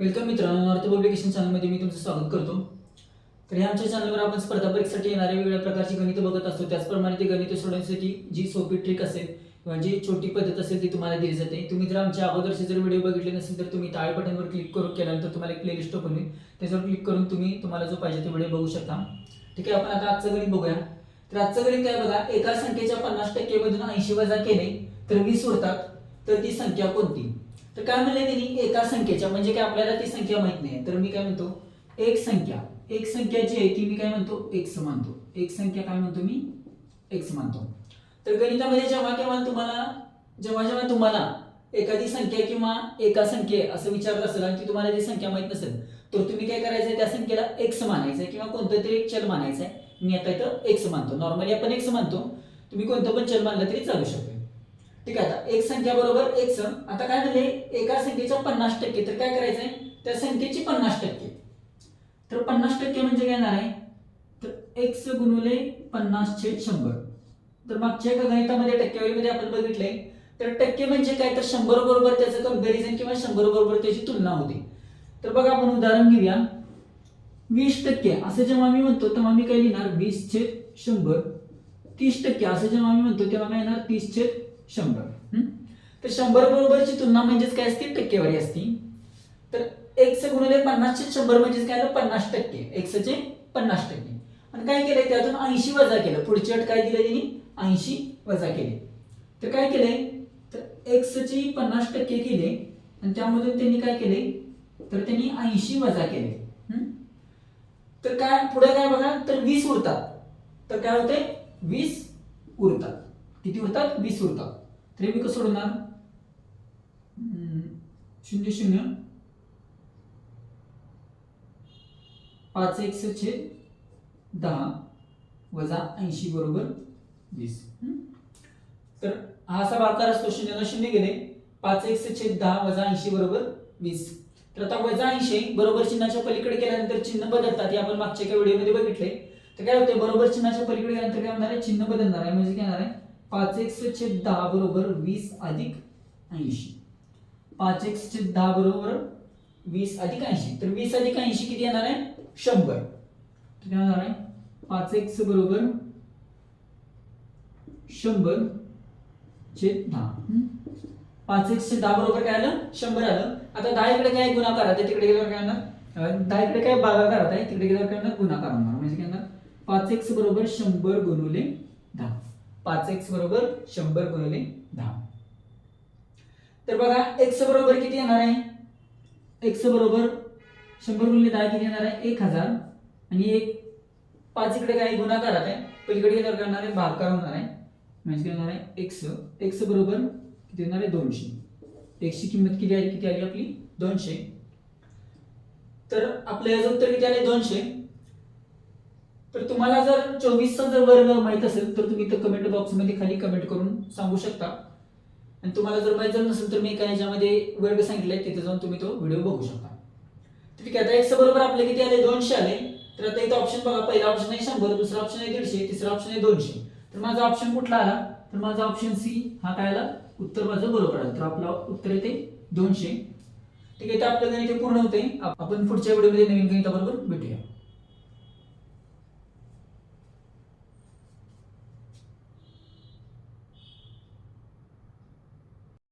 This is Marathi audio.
वेलकम मित्रांनो नॉर्थ पब्लिकेशन चॅनलमध्ये मी तुमचं स्वागत करतो. तर ह्या आमच्या चॅनलवर आपण स्पर्धा परीक्षेसाठी येणाऱ्या वेगवेगळ्या प्रकारची गणित बघत असतो. त्याचप्रमाणे ती गणित सोडवण्यासाठी जी सोपी ट्रिक असेल किंवा जी छोटी पद्धत असेल ती तुम्हाला दिली जाते. तुम्ही जर आमच्या अगोदरचे जर व्हिडिओ बघितले नसेल तर तुम्ही ताळ बटनवर क्लिक करून केल्यानंतर तुम्हाला एक प्लेलिस्ट ओपन होईल. त्याच्यावर क्लिक करून तुम्ही तुम्हाला जो पाहिजे तो व्हिडिओ बघू शकता. ठीक आहे आपण आता आजचं गणित बघूया. तर आजचं गणित काय बघा एका संख्येच्या पन्नास टक्केमधून ऐंशी वजा केले तर वीस उरतात. तर ती संख्या कोणती? तर काय म्हणले त्यांनी? एका संख्येच्या. म्हणजे काय आपल्याला ती संख्या माहीत नाही. तर मी काय म्हणतो? एक संख्या. एक संख्या जी आहे ती मी काय म्हणतो? एक्स मानतो एक संख्या काय म्हणतो मी? एक्स मानतो तर गणितामध्ये जेव्हा केव्हा तुम्हाला जेव्हा जेव्हा तुम्हाला एखादी संख्या किंवा एका संख्ये असं विचारलं असेल आणि ती तुम्हाला ती संख्या माहीत नसेल तर तुम्ही काय करायचंय? त्या संख्येला एक्स मानायचंय किंवा कोणतं तरी एक चल मानायचंय. मी आता इथं एक्स मानतो नॉर्मली आपण एक्स मानतो तुम्ही कोणतं पण चल मानलं तरी चालू शकतो ठीक आहे आता एक संख्या बरोबर एक एक्स आता काय झाले? एका संख्येच्या पन्नास टक्के. तर काय करायचंय? त्या संख्येची पन्नास टक्के. तर पन्नास टक्के म्हणजे काय येणार आहे? तर एक्स गुणुले पन्नास छेद शंभर. तर मागच्या एका गणितामध्ये टक्केवारीमध्ये आपण बघितलंय. तर टक्के म्हणजे काय? तर शंभर बरोबर त्याचं कंपॅरिझन किंवा शंभर बरोबर त्याची तुलना होते. तर बघा आपण उदाहरण घेऊया. वीस टक्के. असं जेव्हा मी म्हणतो तेव्हा मी काय लिहिणार? वीस छेद शंभर. तीस टक्के. असं जेव्हा मी म्हणतो तेव्हा काय येणार? तीस छेद शंभर? तर शंभर बरोबरची तुलना म्हणजेच काय असते? टक्केवारी असती. तर एक्स गुणिले पन्नास छेद शंभर म्हणजेच काय? आलं पन्नास टक्के. एक्सचे पन्नास टक्के. आणि काय केलंय? त्यातून ऐंशी वजा केलं. पुढची अट काय दिली त्यांनी ऐंशी वजा केले. तर काय केलंय? तर एक्सची पन्नास टक्के केले. आणि त्यामधून त्यांनी काय केले? तर त्यांनी ऐंशी वजा केले? तर काय? पुढे काय बघा? तर वीस उरतात. तर काय होते वीस उरतात. किती उरतात? वीस उरतात. तरी मी कसं सोडणार शून्य शून्य. पाच एकशे छेद दहा वजा ऐंशी बरोबर वीस. तर हा असा भाकार असतो शून्याला शून्य गेले. पाच एकशे छेद दहा वजा ऐंशी बरोबर वीस. तर आता वजा ऐंशी बरोबर चिन्हाच्या पलीकडे गेल्यानंतर चिन्ह बदलतात. हे आपण मागच्या एका व्हिडिओमध्ये बघितले तर काय होते बरोबर चिन्हाच्या पलीकडे गेल्यानंतर काय होणार आहे? चिन्ह बदलणार आहे. म्हणजे काय होणार आहे? पाच एक्स छेद दहा बरोबर वीस अधिक ऐंशी. पाच एक्स छेद दहा बरोबर वीस अधिक ऐंशी. तर वीस अधिक ऐंशी किती येणार आहे? शंभर. किती काय आहे? पाच एक्स बरोबर शंभर छेद दहा. पाच पाच छेद दहा बरोबर काय आलं? शंभर आलं. आता दहा इकडे काय गुणाकार आहे? तिकडे गेल्यावर काय होणार? दहा इकडे काय भागाकार आहे? तिकडे गेल्यावर काय होणार? गुणाकार होणार. म्हणजे काय होणार? पाच एक्स बरोबर शंभर गुणुले दहा. पाच एक्स बरोबर शंभर गुणिले दहा. तर बघा एक्स बरोबर किती येणार आहे? एक्स बरोबर शंभर गुणिले दहा किती येणार आहे? एक हजार. आणि एक पाच इकडे काय गुणाकारात आहे पलीकडे गेल्यावर करणार आहे? भागकार होणार आहे. म्हणजे येणार होणार आहे? एक्स. एक्स बरोबर किती येणार आहे? दोनशे. एक्सची किंमत किती आहे? किती आली आपली? दोनशे. तर आपलं याचं उत्तर किती आले दोनशे. तर तुम्हाला जर चोवीसचा जर वर्ग माहीत असेल तर तुम्ही तर कमेंट बॉक्समध्ये खाली कमेंट करून सांगू शकता. आणि तुम्हाला जर माहीत जर नसेल तर मी एका ह्याच्यामध्ये वर्ग सांगितलाय तिथे जाऊन तुम्ही तो व्हिडिओ बघू शकता. ठीक आहे आता एक्स बरोबर आपले किती आले? दोनशे आले. तर आता इथं ऑप्शन बघा पहिला ऑप्शन आहे शंभर दुसरा ऑप्शन आहे दीडशे तिसरा ऑप्शन आहे दोनशे. तर माझा ऑप्शन कुठला आला? तर माझा ऑप्शन सी हा काय आला? उत्तर माझं बरोबर आलं. तर आपलं उत्तर येते दोनशे. ठीक आहे तर आपलं गणित पूर्ण होते आपण पुढच्या व्हिडिओमध्ये नवीन गणिताबरोबर भेटूया.